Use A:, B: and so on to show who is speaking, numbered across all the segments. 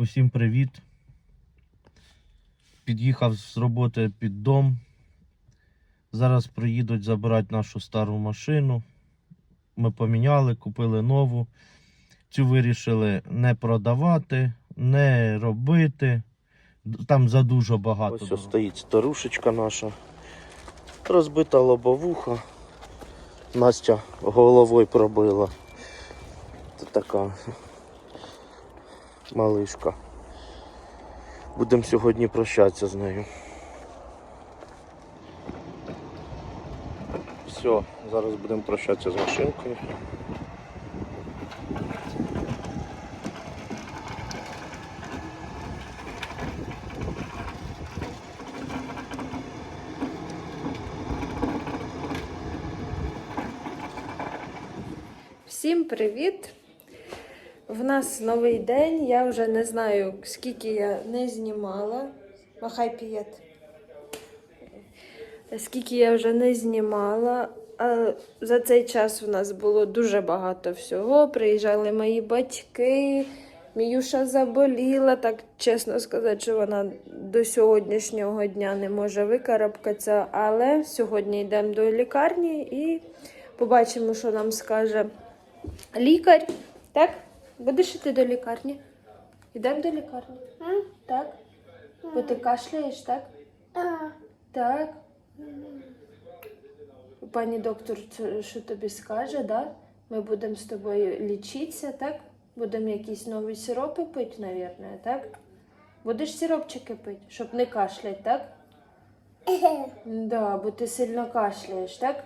A: Усім привіт. Під'їхав з роботи під дом. Зараз приїдуть забирати нашу стару машину. Ми поміняли, купили нову. Цю вирішили не продавати, не робити. Там задуже багато.
B: Ось ось стоїть старушечка наша. Розбита лобовуха. Настя головою пробила. Це така малишка. Будемо сьогодні прощатися з нею. Все, зараз будемо прощатися з машинкою.
C: Всім привіт! В нас новий день. Я вже не знаю, скільки я не знімала. Махай пієт. Скільки я вже не знімала. За цей час у нас було дуже багато всього. Приїжджали мої батьки. Міюша заболіла, так чесно сказати, що вона до сьогоднішнього дня не може викарабкатися. Але сьогодні йдемо до лікарні і побачимо, що нам скаже лікар. Так? Будеш йти до лікарні? Йдемо до лікарні? Так? Бо ти кашляєш, так? Так. Пані доктор, що тобі скаже, да? Ми будемо з тобою лічитися, так? Будемо якісь нові сиропи пити, мабуть, так? Будеш сиропчики пити, щоб не кашлять, так? Да, бо ти сильно кашляєш, так?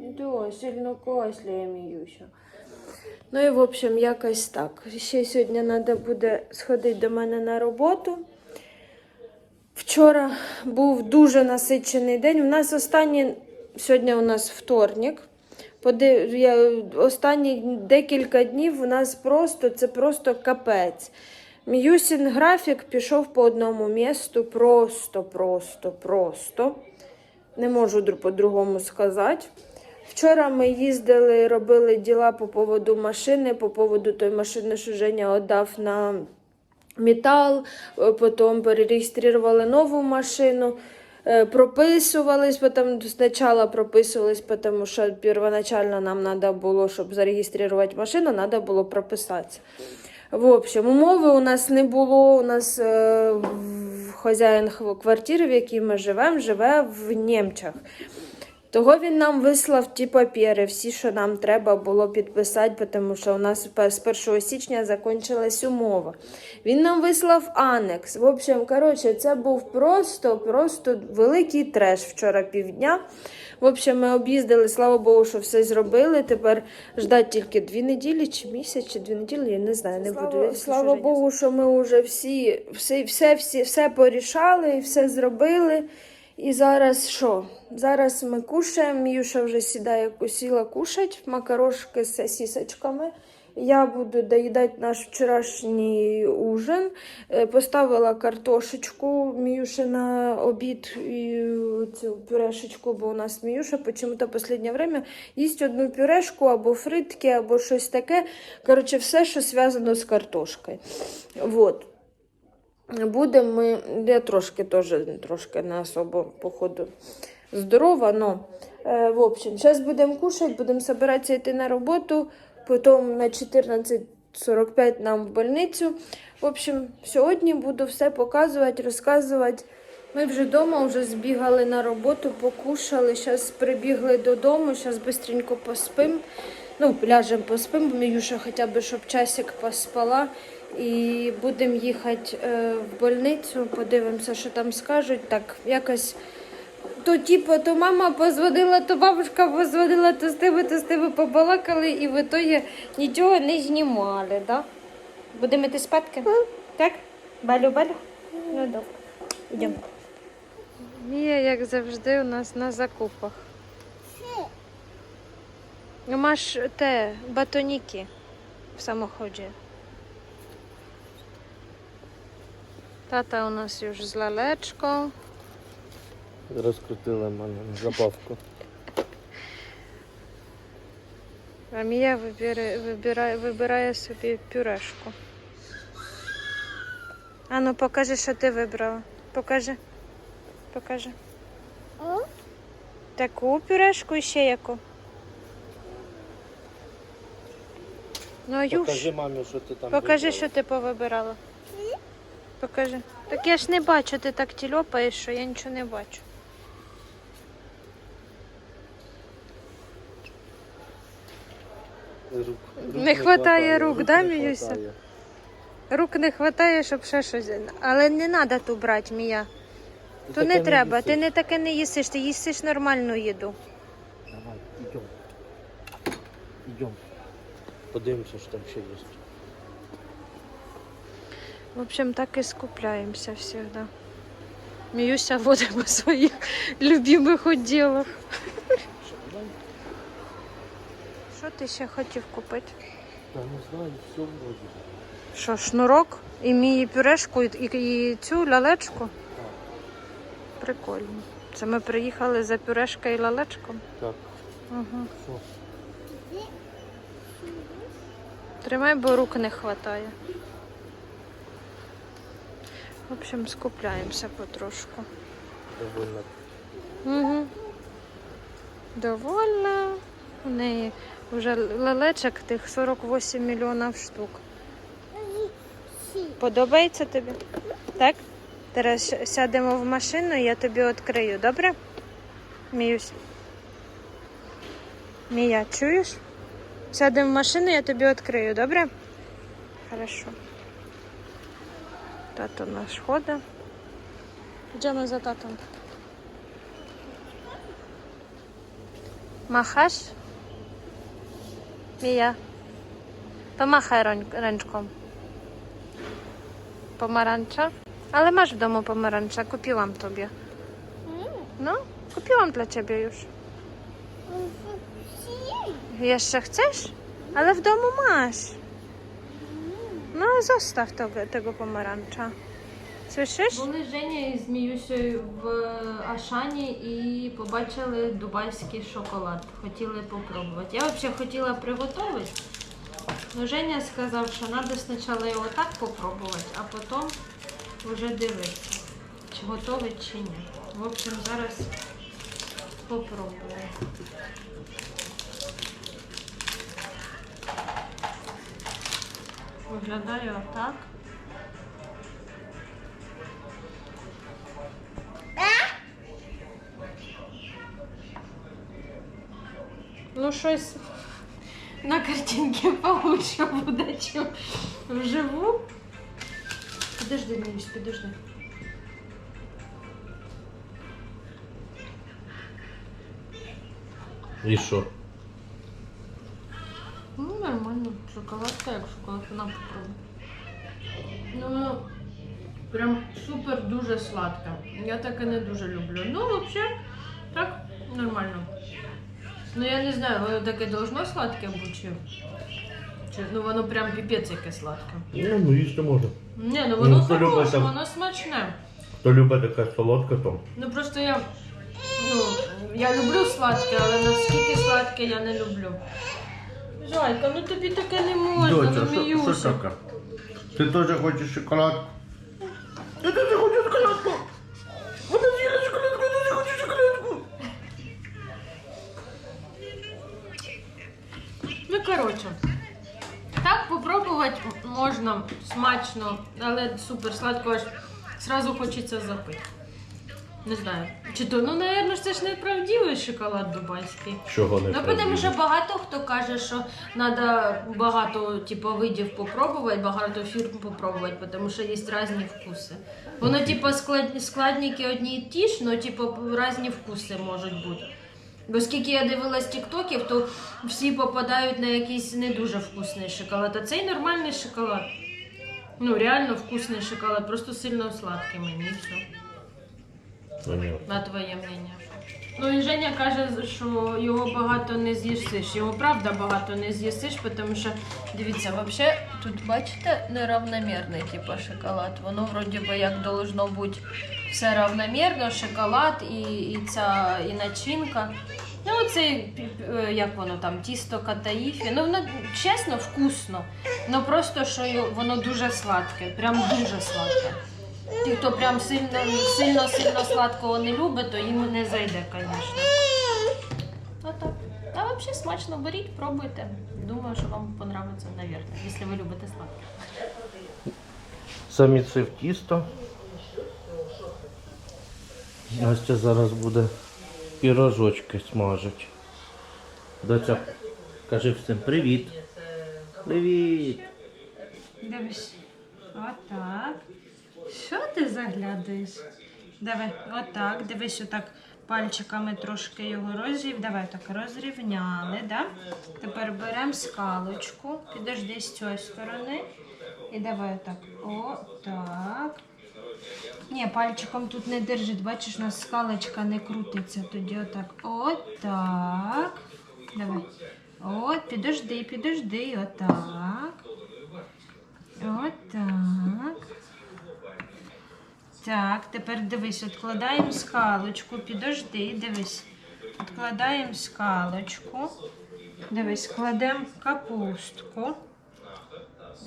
C: Да, сильно кашляє Міюша. Ну і в общем, якось так. Ще сьогодні треба буде сходити до мене на роботу. Вчора був дуже насичений день. У нас останні, сьогодні у нас вторник. Останні декілька днів у нас просто це просто капець. Міюсін графік пішов по одному місту. Просто, просто, просто. Не можу по-другому сказати. Вчора ми їздили, робили діла по поводу машини, по поводу тої машини, що Женя віддав на метал, е, потім перереєстрували нову машину, е, прописувались, потім спочатку прописувались, тому що первоначально нам треба було, щоб зареєструвати машину, треба було прописатися. В общем, умови у нас не було. У нас е, хазяїн квартири, в якій ми живемо, живе в Німчах. Того він нам вислав ті папери, всі, що нам треба було підписати, тому що у нас з 1 січня закінчилась умова. Він нам вислав анекс. В общем, коротше, це був просто, просто великий треш вчора півдня. В общем, ми об'їздили, слава Богу, що все зробили. Тепер ждать тільки дві неділі чи місяць, чи дві неділі, я не знаю, не буду. Слава, слава Богу, що ми вже всі, все, все, всі, все порішали, все зробили. І зараз що? Зараз ми кушаємо. Міюша вже сідає, сіла кушать макарошки з сосисочками. Я буду доїдати наш вчорашній ужин. Е, Поставила картошечку Міюші на обід і цю пюрешечку, бо у нас Міюша почему-то останнє время їсть одну пюрешку або фритки, або щось таке. Коротше, все, що зв'язано з картошкою. Вот. Будемо ми, я трошки теж трошки не особо, походу, здорова, но е, в общем, зараз будемо кушати, будемо збиратися йти на роботу, потім на 14.45 нам в больницю. В общем, сьогодні буду все показувати, розказувати. Ми вже вдома вже збігали на роботу, покушали, зараз прибігли додому, зараз швидко поспимо. Ну, ляжемо поспимо, бо Міюша хоча б щоб часик поспала. І будемо їхати е, в больницю, подивимося, що там скажуть. Так, якось то типу, то мама позвонила, то бабушка позвонила, то з тебе, то з тебе побалакали, і в ітогі нічого не знімали, да? Будемо йти спадки? Так? Балю-балю? Ну, добре. Йдемо. Мія, як завжди, у нас на закупах. Маєш те батоніки в самоході. Тата у нас już з лалечкою.
B: Розкрутили мене на забавку.
C: А Мія вибирає, вибирає, вибирає собі пюрешку. Ану, покажи, що ти вибрала. Покажи. Покажи. Таку пюрешку і ще яку. Ну, Юш,
A: Покажи мамі, що ти там
C: покажи,
A: вибрала.
C: що ти повибирала. Покажи. Так я ж не бачу, ти так тільопаєш, що я нічого не бачу.
A: Рук, рук
C: Не хватає рук,
A: рук
C: да, Міюся? Рук не вистачає, щоб ще щось. Але не треба ту брати, Мія.
A: Ти
C: То не треба,
A: їсиш.
C: ти не таке не їсиш, ти їсиш нормальну їду.
A: Давай, йдем. Йдем. Подивимося, що там ще є.
C: В общем, так і скупляємося завжди. Міюся водить по своїх любимих відділах. Що ти ще хотів купити?
A: Та не знаю, все вроді.
C: Що, шнурок? І мій пюрешку, і, і, цю лялечку? Прикольно. Це ми приїхали за пюрешкою і лялечком.
A: Так,
C: Угу.
A: що?
C: Тримай, бо рук не вистачає. В общем, скупляємося потрошку.
A: Довольно.
C: Угу. Довольна. У неї вже лелечок тих 48 мільйонів штук. Подобається тобі? Так? Зараз сядемо в машину і я тобі відкрию, добре? Міюсь. Мія, чуєш? Сядемо в машину, я тобі відкрию, добре? Хорошо. Tato nasz choda. Idziemy za tatą. Machasz? Mija. Pomachaj ręczką. Pomarańcza? Ale masz w domu pomarańcza, kupiłam tobie. Mm. No, kupiłam dla ciebie już. Mm, Jeszcze chcesz? Ale w domu masz. Zostaw tego, tego pomarańcza. Słyszysz?
D: Були Женя із Міюсею в Ашані і побачили дубайський шоколад. Хотіли попробувати. Я взагалі хотіла приготувати. але Женя сказав, що треба спочатку його так попробувати, а потім вже дивитися, чи готовий, чи ні. В общем, зараз попробую. Виглядає отак. Ну, щось на картинці получше буде, чим вживу. Подожди, Міш, подожди.
A: І що?
D: Шоколадка, як шоколад, вона попробуй. Ну, прям супер дуже сладке. Я таке не дуже люблю. Ну, взагалі, так, нормально. Ну, я не знаю, воно таке должно сладке бути чи. чи ну воно прям піпець яке сладке.
B: Ні, ну їсти можна.
D: Ні, ну
B: Ну,
D: воно
B: хто любить
D: хороше,
B: так.
D: воно смачне.
B: Хто любить таке солодке, то
D: Ну просто я. Ну, я люблю сладке, але наскільки сладке я не люблю. Зайка, ну тобі таке не можна, ну Міюся.
B: таке? Ти теж хочеш шоколадку? Ти теж хочеш шоколадку? Вона з'їла шоколадку, я теж хочу шоколадку.
D: Ну, коротше. Так попробувати можна смачно, але супер сладко аж сразу хочеться запити. Не знаю. Чи то, ну, напевно, це ж не правдивий шоколад дубайський.
B: Чого не
D: Ну, тому що багато хто каже, що треба багато типу, видів попробувати, багато фірм попробувати, тому що є різні вкуси. Воно, типу, склад... складники одні і ті ж, але типу, різні вкуси можуть бути. Бо скільки я дивилась тіктоків, то всі попадають на якийсь не дуже вкусний шоколад. А цей нормальний шоколад. Ну, реально вкусний шоколад, просто сильно сладкий мені і все. На твоє мнення. Ну і Женя каже, що його багато не з'їсиш. Його правда багато не з'їсиш, тому що дивіться, взагалі тут бачите неравномірний типу шоколад. Воно вроді би як должно бути все равномірно, шоколад і, і ця і начинка.
C: Ну, оце, як воно там, тісто катаїфі. Ну, воно чесно, вкусно. Ну просто що воно дуже сладке, прям дуже сладке. Ті, хто прям сильно сильно сильно сладкого не любить, то їм не зайде, звісно. Отак. А взагалі смачно беріть, пробуйте. Думаю, що вам понравиться, навірно, якщо ви любите сладке.
A: Замісив тісто. Настя зараз буде пірожочки смажить. Доця, кажи всім привіт. Привіт.
C: Дивись. Отак. Що ти заглядаєш? Давай, отак. Дивись, отак пальчиками трошки його розрів. Давай так розрівняли, да? Тепер беремо скалочку. Підожди з цієї сторони. І давай отак. Отак. Ні, пальчиком тут не держить. Бачиш, у нас скалочка не крутиться. Тоді отак. Отак. Давай. От, підожди, підожди, отак. Отак. Так, тепер дивись, відкладаємо скалочку. Підожди, дивись. Відкладаємо скалочку. Дивись, кладемо капустку.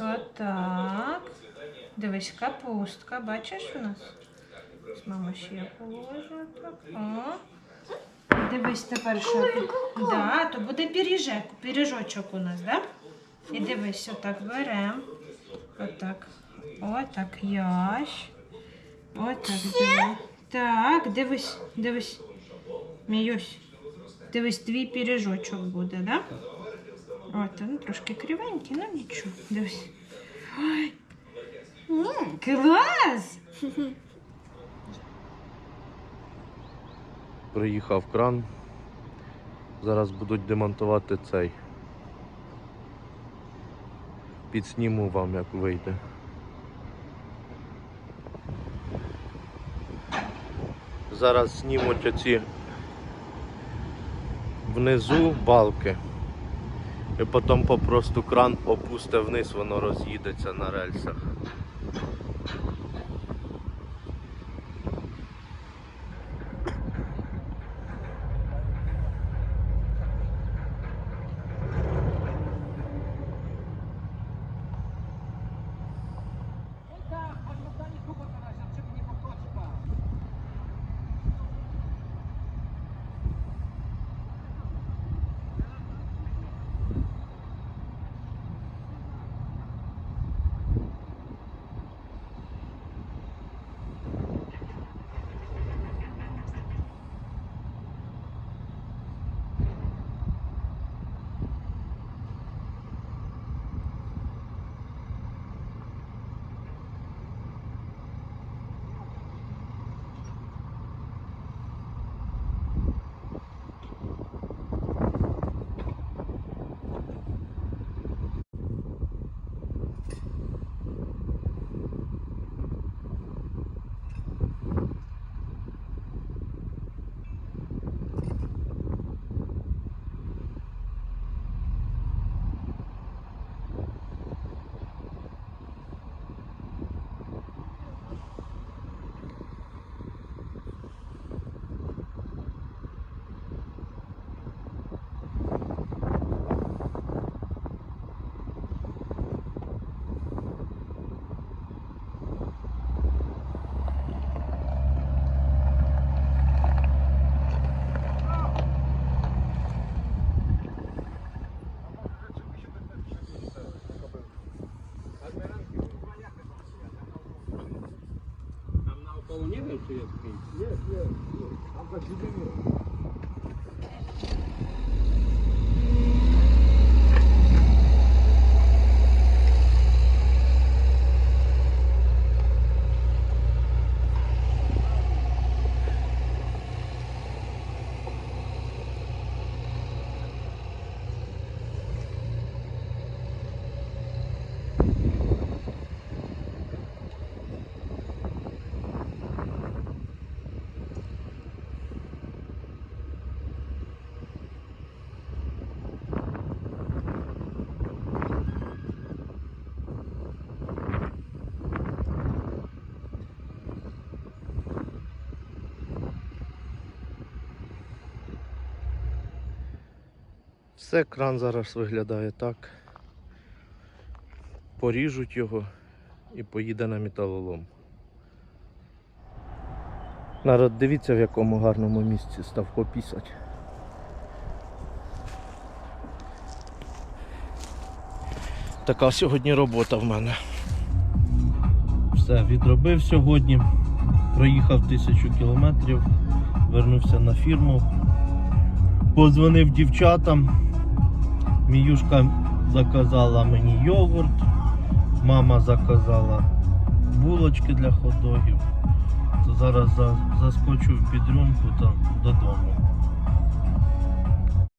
C: Отак. Дивись, капустка. Бачиш у нас? Мама ще положу. Так. О. Дивись тепер, що. Да, то буде пиріжок, пиріжочок у нас, да? І дивись, отак беремо. Отак. Отак ящ. Отак диви. Так, дивись, дивись. Міюсь. Дивись, твій пиріжочок буде, да? От, ну трошки кривенький, ну нічого. Дивись. Ой. М, Клас!
A: Приїхав кран. Зараз будуть демонтувати цей. Підсніму вам, як вийде. Зараз знімуть оці внизу балки. І потім попросту кран опусте вниз, воно роз'їдеться на рельсах.
E: Спасибо.
A: Все, кран зараз виглядає так. Поріжуть його і поїде на металолом. Народ, дивіться в якому гарному місці став попісать. Така сьогодні робота в мене. Все, відробив сьогодні. Проїхав тисячу кілометрів, вернувся на фірму. Позвонив дівчатам. Міюшка заказала мені йогурт, мама заказала булочки для хот-догів. Зараз за- заскочу в підрюмку та додому.